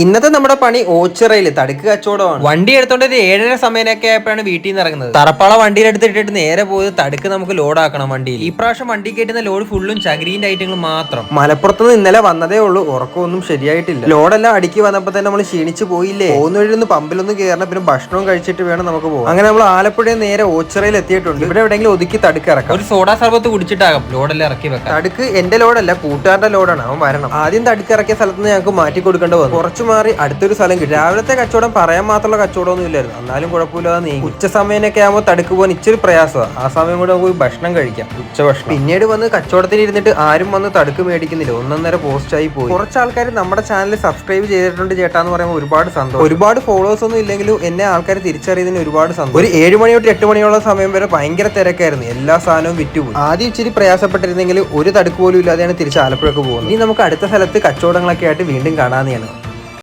ഇന്നത്തെ നമ്മുടെ പണി ഓച്ചിറയിൽ തടുക്ക് കച്ചവടമാണ്. വണ്ടി എടുത്തോണ്ട് ഒരു ഏഴര സമയമൊക്കെ ആയപ്പോഴാണ് വീട്ടിൽ നിന്ന് ഇറങ്ങുന്നത്. തറപ്പാള വണ്ടിയിൽ എടുത്തിട്ടിട്ട് നേരെ പോയത് തടുക്ക് നമുക്ക് ലോഡ് ആക്കണം വണ്ടിയിൽ. ഈ പ്രാവശ്യം വണ്ടി കയറ്റുന്ന ലോഡ് ഫുള്ളും ചകിരീന്റെ ഐറ്റങ്ങൾ മാത്രം. മലപ്പുറത്ത് നിന്ന് ഇന്നലെ വന്നതേ ഉള്ളൂ ഉറക്കമൊന്നും ശരിയായിട്ടില്ല. ലോഡെല്ലാം അടുക്കി വന്നപ്പോ തന്നെ നമ്മൾ ക്ഷീണിച്ചു പോയില്ലേ? പോകുന്ന വഴി ഒന്ന് പമ്പിലൊന്നും കയറണം പിന്നെ ഭക്ഷണവും കഴിച്ചിട്ട് വേണം നമുക്ക് പോകാം അങ്ങനെ നമ്മൾ ആലപ്പുഴ നേരെ ഓച്ചിറയിൽ എത്തിയിട്ടുണ്ട്. ഇവിടെ എവിടെയെങ്കിലും ഒതുക്കി തടുക്ക് ഇറക്കാം. ഒരു സോഡാ സർബത്ത് കുടിച്ചിട്ടാകും ലോഡെല്ലാം ഇറക്കി വെക്കാം തടുക്ക് എന്റെ ലോഡല്ല കൂട്ടുകാരുടെ ലോഡാണ് അവൻ വരണം. ആദ്യം തടുക്ക് ഇറക്കിയ സ്ഥലത്ത് നിന്ന് ഞങ്ങൾക്ക് മാറ്റി കൊടുക്കേണ്ടി വന്നു. കുറച്ച് മാറി അടുത്തൊരു സ്ഥലം കിട്ടി. രാവിലത്തെ കച്ചവടം പറയാൻ മാത്രമുള്ള കച്ചവടമൊന്നും ഇല്ലായിരുന്നു. എന്നാലും കുഴപ്പമില്ലാതെ നീങ്ങി. ഉച്ച സമയമൊക്കെ ആകുമ്പോൾ തടുക്ക് പോകാൻ ഇച്ചിരി പ്രയാസമാണ് ആ സമയം കൂടെ പോയി ഭക്ഷണം കഴിക്കാം. ഉച്ച ഭക്ഷണം. പിന്നീട് വന്ന് കച്ചവടത്തിൽ ഇരുന്നിട്ട് ആരും വന്ന് തടുക്ക് മേടിക്കുന്നില്ല. ഒന്നൊന്നര പോസ്റ്റ് ആയി പോയി. കുറച്ച് ആൾക്കാർ നമ്മുടെ ചാനൽ സബ്സ്ക്രൈബ് ചെയ്തിട്ടുണ്ട് ചേട്ടാ എന്ന് പറയുമ്പോൾ ഒരുപാട് സന്തോഷം. ഒരുപാട് ഫോളോവേഴ്സ് ഒന്നും ഇല്ലെങ്കിലും എന്നെ ആൾക്കാർ തിരിച്ചറിയുന്നതിന് ഒരുപാട് സന്തോഷം. ഒരു ഏഴ് മണി തൊട്ട് എട്ട് മണിയുള്ള സമയം വരെ ഭയങ്കര തിരക്കായിരുന്നു. എല്ലാ സാധനവും വിറ്റുപോയി. ആദ്യം ഇച്ചിരി പ്രയാസപ്പെട്ടിരുന്നെങ്കിൽ ഒരു തടുക്ക് പോലും ഇല്ലാതെയാണ് തിരിച്ച് ആലപ്പുഴക്ക് പോകുന്നത്. ഇനി നമുക്ക് അടുത്ത സ്ഥലത്ത് കച്ചവടങ്ങളൊക്കെ ആയിട്ട് വീണ്ടും കാണാതെയാണ്